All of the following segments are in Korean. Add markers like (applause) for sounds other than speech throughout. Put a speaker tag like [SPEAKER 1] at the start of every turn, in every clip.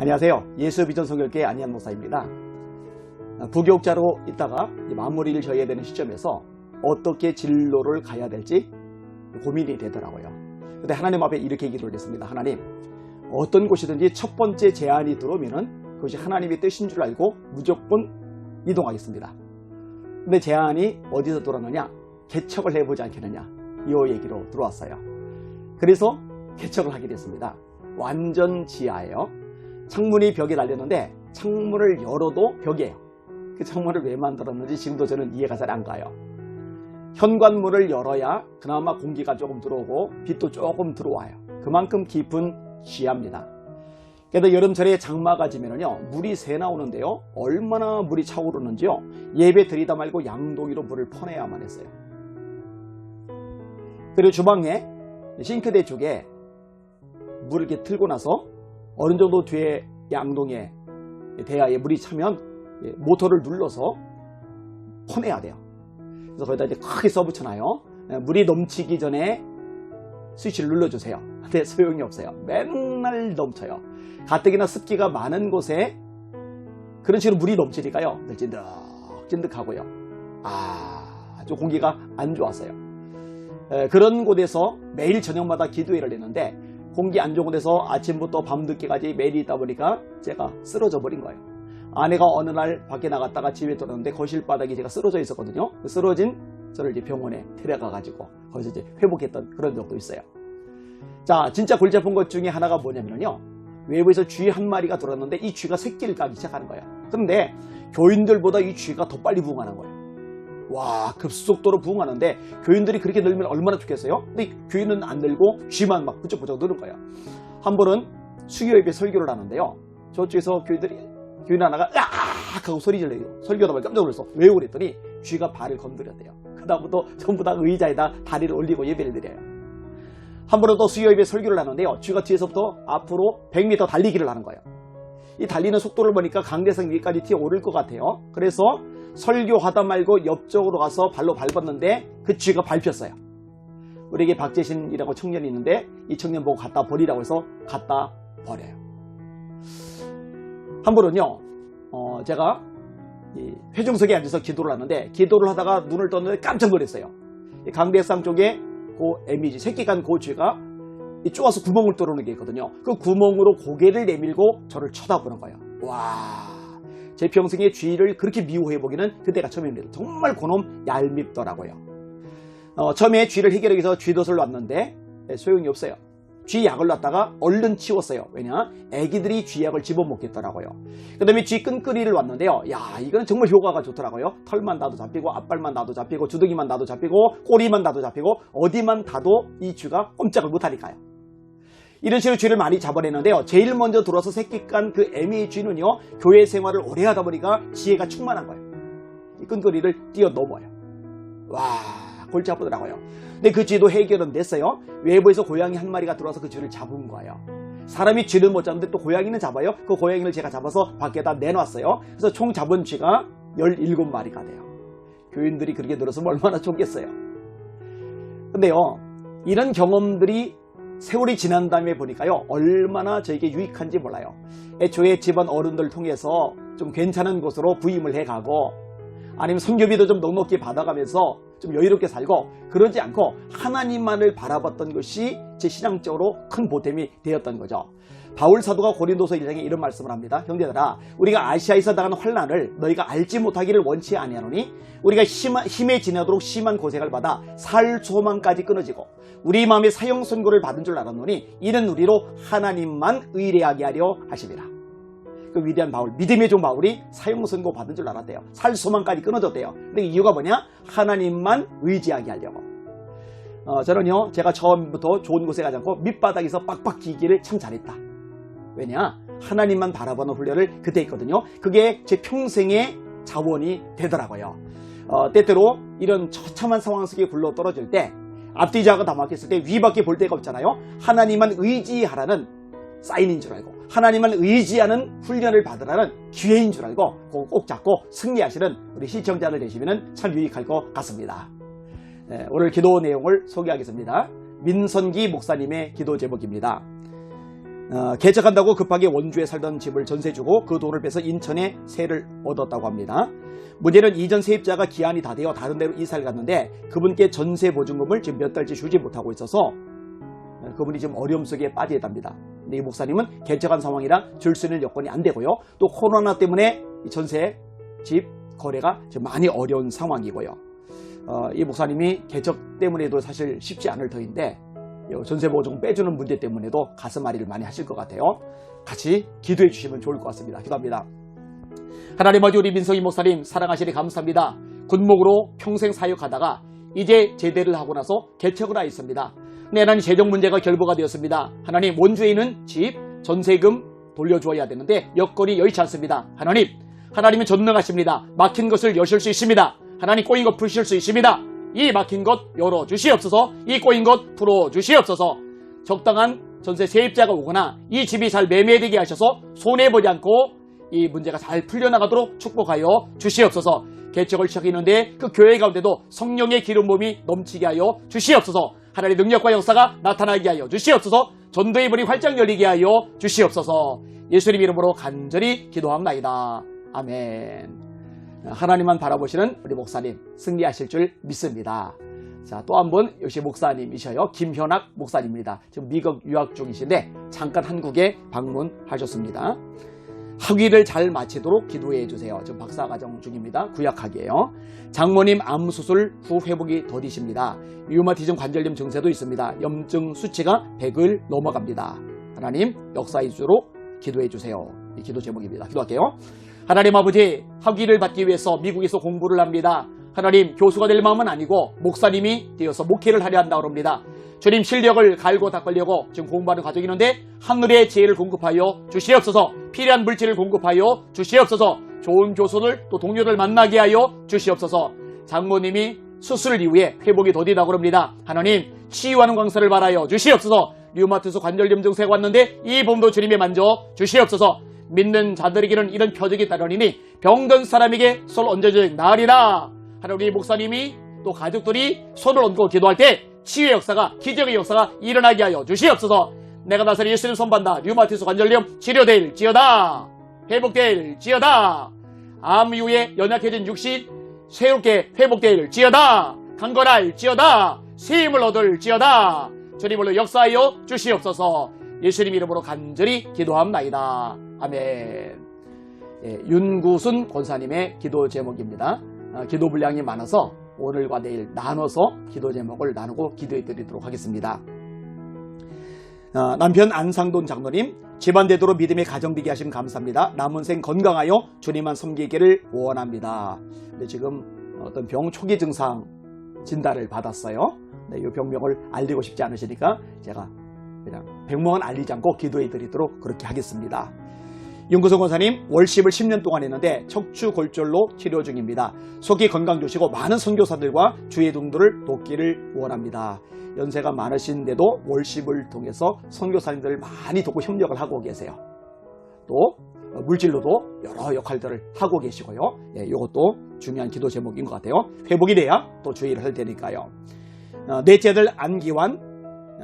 [SPEAKER 1] 안녕하세요. 예수 비전 성결교회 안희한 목사입니다. 부교육자로 있다가 마무리를 져야 되는 시점에서 어떻게 진로를 가야 될지 고민이 되더라고요. 근데 하나님 앞에 이렇게 기도를 했습니다. 하나님, 어떤 곳이든지 첫 번째 제안이 들어오면은 그것이 하나님의 뜻인 줄 알고 무조건 이동하겠습니다. 근데 제안이 어디서 들어왔느냐? 개척을 해보지 않겠느냐? 이 얘기로 들어왔어요. 그래서 개척을 하게 됐습니다. 완전 지하예요. 창문이 벽에 달렸는데 창문을 열어도 벽이에요. 그 창문을 왜 만들었는지 지금도 저는 이해가 잘 안 가요. 현관문을 열어야 그나마 공기가 조금 들어오고 빛도 조금 들어와요. 그만큼 깊은 지하입니다. 그래도 여름철에 장마가 지면은요 물이 새 나오는데요 얼마나 물이 차오르는지요 예배 드리다 말고 양동이로 물을 퍼내야만 했어요. 그리고 주방에 싱크대 쪽에 물을 이렇게 틀고 나서 어느 정도 뒤에 양동에 대야에 물이 차면 예, 모터를 눌러서 퍼내야 돼요. 그래서 거기다 이제 크게 써붙여놔요. 예, 물이 넘치기 전에 스위치를 눌러주세요. 근데 (laughs) 소용이 없어요. 맨날 넘쳐요. 가뜩이나 습기가 많은 곳에 그런 식으로 물이 넘치니까요. 찐득찐득하고요. 아, 아주 공기가 안 좋았어요. 에, 그런 곳에서 매일 저녁마다 기도회를 했는데 공기 안 좋은 곳에서 아침부터 밤늦게까지 매일 있다 보니까 제가 쓰러져 버린 거예요. 아내가 어느 날 밖에 나갔다가 집에 들어오는데 거실 바닥에 제가 쓰러져 있었거든요. 그 쓰러진 저를 이제 병원에 데려가 가지고 거기서 이제 회복했던 그런 적도 있어요. 자, 진짜 골치 아픈 것 중에 하나가 뭐냐면요. 외부에서 쥐 한 마리가 들어왔는데 이 쥐가 새끼를 까기 시작하는 거예요. 그런데 교인들보다 이 쥐가 더 빨리 부흥하는 거예요. 와, 급속도로 부흥하는데 교인들이 그렇게 늘면 얼마나 좋겠어요? 근데 교인은 안 늘고 쥐만 막 부쩍부쩍 늘은 거예요. 한 번은 수교협에 설교를 하는데요. 저쪽에서 교인들이 교인 하나가 으악 하고 소리 질러요. 설교하다 보니 깜짝 놀랐어. 왜 그랬더니 쥐가 발을 건드렸대요. 그다음부터 전부 다 의자에다 다리를 올리고 예배를 드려요. 한 번은 또 수요일에 설교를 하는데요. 쥐가 뒤에서부터 앞으로 100m 달리기를 하는 거예요. 이 달리는 속도를 보니까 강대상 위까지 튀어 오를 것 같아요. 그래서 설교하다 말고 옆쪽으로 가서 발로 밟았는데 그 쥐가 밟혔어요. 우리에게 박재신이라고 청년이 있는데 이 청년 보고 갖다 버리라고 해서 갖다 버려요. 한 번은요, 어, 제가 이 회중석에 앉아서 기도를 하는데 기도를 하다가 눈을 떴는데 깜짝 놀랐어요. 이 강대상 쪽에 그 에미지 새끼간 그 쥐가 이 쪼아서 구멍을 뚫어놓은 게 있거든요. 그 구멍으로 고개를 내밀고 저를 쳐다보는 거예요. 와, 제 평생에 쥐를 그렇게 미워해 보기는 그때가 처음입니다. 정말 그놈 얄밉더라고요. 어, 처음에 쥐를 해결하기 위해서 쥐덫을 놨는데 예, 소용이 없어요. 쥐 약을 놨다가 얼른 치웠어요. 왜냐? 애기들이 쥐 약을 집어먹겠더라고요. 그 다음에 쥐 끈끈이를 놨는데요. 야, 이거는 정말 효과가 좋더라고요. 털만 나도 잡히고, 앞발만 나도 잡히고, 주둥이만 나도 잡히고, 꼬리만 나도 잡히고, 어디만 다도 이 쥐가 꼼짝을 못하니까요. 이런 식으로 쥐를 많이 잡아내는데요. 제일 먼저 들어서 새끼 깐그 애미 쥐는요, 교회 생활을 오래 하다 보니까 지혜가 충만한 거예요. 이 끈끈이를 뛰어넘어요. 와, 골치 아프더라고요. 근데 그 쥐도 해결은 됐어요. 외부에서 고양이 한 마리가 들어와서 그 쥐를 잡은 거예요. 사람이 쥐를 못 잡는데 또 고양이는 잡아요. 그 고양이를 제가 잡아서 밖에다 내놨어요. 그래서 총 잡은 쥐가 17마리가 돼요. 교인들이 그렇게 들었으면 얼마나 좋겠어요. 근데요, 이런 경험들이 세월이 지난 다음에 보니까요, 얼마나 저에게 유익한지 몰라요. 애초에 집안 어른들 통해서 좀 괜찮은 곳으로 부임을 해가고, 아니면 성교비도 좀 넉넉히 받아가면서 좀 여유롭게 살고, 그러지 않고 하나님만을 바라봤던 것이 제 신앙적으로 큰 보탬이 되었던 거죠. 바울 사도가 고린도서 1장에 이런 말씀을 합니다. 형제들아, 우리가 아시아에서 당하는 환란을 너희가 알지 못하기를 원치 아니하노니 우리가 심하, 힘에 지나도록 심한 고생을 받아 살 소망까지 끊어지고 우리 마음에 사형 선고를 받은 줄 알았노니 이는 우리로 하나님만 의뢰하게 하려 하십니다. 그 위대한 바울, 믿음의 종 바울이 사형 선고 받은 줄 알았대요. 살 소망까지 끊어졌대요. 근데 이유가 뭐냐? 하나님만 의지하게 하려고. 어, 저는요, 제가 처음부터 좋은 곳에 가지 않고 밑바닥에서 빡빡 기기를 참 잘했다. 왜냐? 하나님만 바라보는 훈련을 그때 했거든요. 그게 제 평생의 자원이 되더라고요. 어, 때때로 이런 처참한 상황 속에 굴러 떨어질 때 앞뒤자가 다 막혔을 때 위밖에 볼 데가 없잖아요. 하나님만 의지하라는 사인인 줄 알고 하나님만 의지하는 훈련을 받으라는 기회인 줄 알고 꼭 잡고 승리하시는 우리 시청자들 되시면 참 유익할 것 같습니다. 네, 오늘 기도 내용을 소개하겠습니다. 민선기 목사님의 기도 제목입니다. 어, 개척한다고 급하게 원주에 살던 집을 전세 주고 그 돈을 빼서 인천에 세를 얻었다고 합니다. 문제는 이전 세입자가 기한이 다 되어 다른 데로 이사를 갔는데 그분께 전세 보증금을 지금 몇 달째 주지 못하고 있어서 어, 그분이 지금 어려움 속에 빠져 있답니다. 이 목사님은 개척한 상황이라 줄 수 있는 여건이 안 되고요. 또 코로나 때문에 이 전세 집 거래가 지금 많이 어려운 상황이고요. 어, 이 목사님이 개척 때문에도 사실 쉽지 않을 터인데 이 전세보증 빼주는 문제 때문에도 가슴앓이를 많이 하실 것 같아요. 같이 기도해 주시면 좋을 것 같습니다. 기도합니다. 하나님 아버지 우리 민성이 목사님 사랑하시니 감사합니다. 군목으로 평생 사역하다가 이제 제대를 하고 나서 개척을 하였습니다. 네, 하나님 재정 문제가 결부가 되었습니다. 하나님 원주에 있는 집 전세금 돌려주어야 되는데 여건이 여의치 않습니다. 하나님 하나님은 전능하십니다. 막힌 것을 여실 수 있습니다. 하나님 꼬인 것 푸실 수 있습니다. 이 막힌 것 열어 주시옵소서. 이 꼬인 것 풀어 주시옵소서. 적당한 전세 세입자가 오거나 이 집이 잘 매매되게 하셔서 손해보지 않고 이 문제가 잘 풀려나가도록 축복하여 주시옵소서. 개척을 시작했는데 그 교회 가운데도 성령의 기름 몸이 넘치게 하여 주시옵소서. 하나님의 능력과 역사가 나타나게 하여 주시옵소서. 전도의 문이 활짝 열리게 하여 주시옵소서. 예수님 이름으로 간절히 기도합나이다. 아멘. 하나님만 바라보시는 우리 목사님 승리하실 줄 믿습니다. 자, 또 한 분 역시 목사님이셔요. 김현학 목사님입니다. 지금 미국 유학 중이신데 잠깐 한국에 방문하셨습니다. 학위를 잘 마치도록 기도해 주세요. 지금 박사 과정 중입니다. 구약학이에요. 장모님 암 수술 후 회복이 더디십니다. 류마티즘 관절염 증세도 있습니다. 염증 수치가 100을 넘어갑니다. 하나님 역사 이주로 기도해 주세요. 이 기도 제목입니다. 기도할게요. 하나님 아버지 학위를 받기 위해서 미국에서 공부를 합니다. 하나님 교수가 될 마음은 아니고 목사님이 되어서 목회를 하려 한다고 합니다. 주님 실력을 갈고 닦으려고 지금 공부하는 과정이 있는데 하늘의 지혜를 공급하여 주시옵소서 필요한 물질을 공급하여 주시옵소서 좋은 교수들 또 동료를 만나게 하여 주시옵소서 장모님이 수술 이후에 회복이 더디다고 합니다. 하나님 치유하는 광사를 바라여 주시옵소서 류마티스 관절염 증세가 왔는데 이 몸도 주님의 만져 주시옵소서 믿는 자들에게는 이런 표적이 따르니 병든 사람에게 손 얹어주는 날이다. 하나님 우리 목사님이 또 가족들이 손을 얹고 기도할 때 치유의 역사가 기적의 역사가 일어나게 하여 주시옵소서. 내가 나서리 예수님 손반다 류마티스 관절염 치료될지어다. 회복될지어다. 암 이후에 연약해진 육신 새롭게 회복될지어다. 강건할지어다. 새 힘을 얻을지어다. 주님으로 역사하여 주시옵소서. 예수님 이름으로 간절히 기도합나이다. 아멘. 예, 윤구순 권사님의 기도 제목입니다. 아, 기도 분량이 많아서 오늘과 내일 나눠서 기도 제목을 나누고 기도해 드리도록 하겠습니다. 아, 남편 안상돈 장로님, 집안대도로 믿음의 가정되게 하심 감사합니다. 남은 생 건강하여 주님만 섬기기를 원합니다. 근데 지금 어떤 병 초기 증상 진단을 받았어요. 네, 이 병명을 알리고 싶지 않으시니까 제가 그냥 백명은 알리지 않고 기도해 드리도록 그렇게 하겠습니다. 윤구성 권사님 월십을 10년 동안 했는데 척추 골절로 치료 중입니다. 속이 건강 좋으시고 많은 선교사들과 주의 동도를 돕기를 원합니다. 연세가 많으신데도 월십을 통해서 선교사님들을 많이 돕고 협력을 하고 계세요. 또 물질로도 여러 역할들을 하고 계시고요. 예, 이것도 중요한 기도 제목인 것 같아요. 회복이 돼야 또 주의를 할 테니까요. 어, 넷째 아들 안기환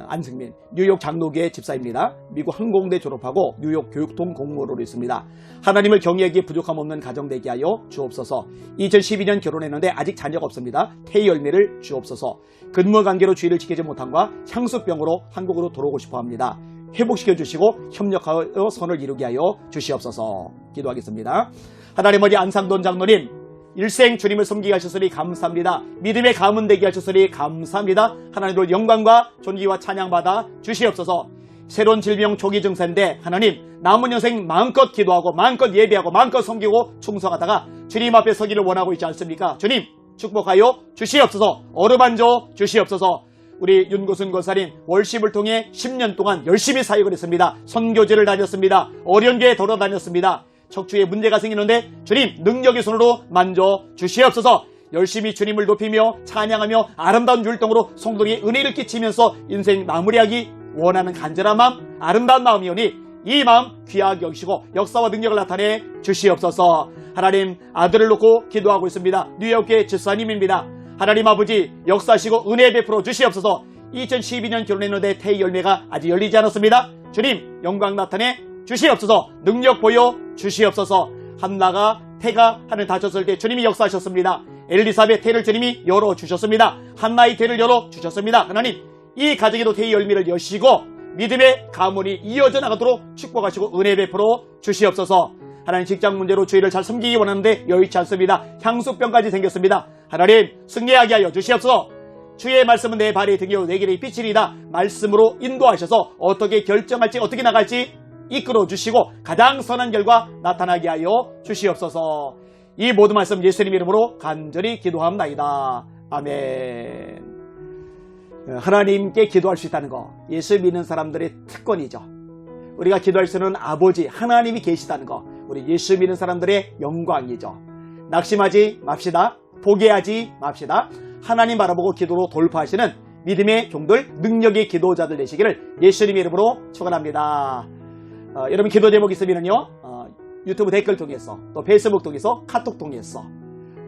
[SPEAKER 1] 안승민, 뉴욕 장로교의 집사입니다. 미국 항공대 졸업하고 뉴욕 교육통 공무원으로 있습니다. 하나님을 경외하기에 부족함 없는 가정 되게 하여 주옵소서. 2012년 결혼했는데 아직 자녀가 없습니다. 태희 열매를 주옵소서. 근무 관계로 주의를 지키지 못함과 향수병으로 한국으로 돌아오고 싶어 합니다. 회복시켜 주시고 협력하여 선을 이루게 하여 주시옵소서. 기도하겠습니다. 하나님 어디 안상돈 장로님 일생 주님을 섬기게 하셨으니 감사합니다. 믿음의 가문 되게 하셨으니 감사합니다. 하나님을 영광과 존귀와 찬양받아 주시옵소서. 새로운 질병 초기 증세인데 하나님 남은 여생 마음껏 기도하고 마음껏 예배하고 마음껏 섬기고 충성하다가 주님 앞에 서기를 원하고 있지 않습니까? 주님 축복하여 주시옵소서. 어루만져 주시옵소서. 우리 윤고순 권사님 월십을 통해 10년 동안 열심히 사역을 했습니다. 선교지를 다녔습니다. 어려운 게 돌아다녔습니다. 척추에 문제가 생기는데 주님 능력의 손으로 만져 주시옵소서. 열심히 주님을 높이며 찬양하며 아름다운 율동으로 성도에게 은혜를 끼치면서 인생 마무리하기 원하는 간절한 마음 아름다운 마음이오니 이 마음 귀하게 여기시고 역사와 능력을 나타내 주시옵소서. 하나님 아들을 놓고 기도하고 있습니다. 뉴욕의 집사님입니다. 하나님 아버지 역사하시고 은혜 베풀어 주시옵소서. 2012년 결혼했는데 태희 열매가 아직 열리지 않았습니다. 주님 영광 나타내 주시옵소서 능력 보여 주시옵소서 한나가 태가 하늘 닫혔을 때 주님이 역사하셨습니다. 엘리사벳 태를 주님이 열어주셨습니다. 한나의 태를 열어주셨습니다. 하나님 이 가정에도 태의 열매를 여시고 믿음의 가문이 이어져 나가도록 축복하시고 은혜 베풀어 주시옵소서 하나님 직장 문제로 주의를 잘 섬기기 원하는데 여의치 않습니다. 향수병까지 생겼습니다. 하나님 승리하게 하여 주시옵소서 주의 말씀은 내 발의 등이요 내 길의 빛이리다 말씀으로 인도하셔서 어떻게 결정할지 어떻게 나갈지 이끌어 주시고 가장 선한 결과 나타나게 하여 주시옵소서. 이 모든 말씀 예수님 이름으로 간절히 기도합나이다. 아멘. 하나님께 기도할 수 있다는 거 예수 믿는 사람들의 특권이죠. 우리가 기도할 수 있는 아버지 하나님이 계시다는 거 우리 예수 믿는 사람들의 영광이죠. 낙심하지 맙시다. 포기하지 맙시다. 하나님 바라보고 기도로 돌파하시는 믿음의 종들 능력의 기도자들 되시기를 예수님의 이름으로 축원합니다 어, 여러분 기도 제목 있으면요 어, 유튜브 댓글 통해서 또 페이스북 통해서 카톡 통해서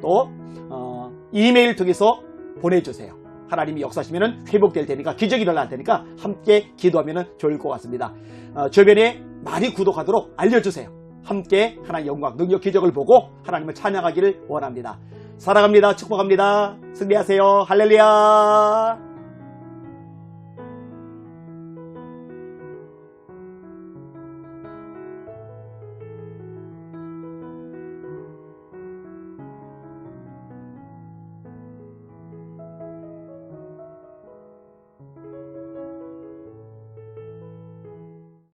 [SPEAKER 1] 또 어, 이메일 통해서 보내주세요. 하나님이 역사하시면 회복될 테니까 기적이 일어날 테니까 함께 기도하면 좋을 것 같습니다. 어, 주변에 많이 구독하도록 알려주세요. 함께 하나님 영광, 능력, 기적을 보고 하나님을 찬양하기를 원합니다. 사랑합니다. 축복합니다. 승리하세요. 할렐루야.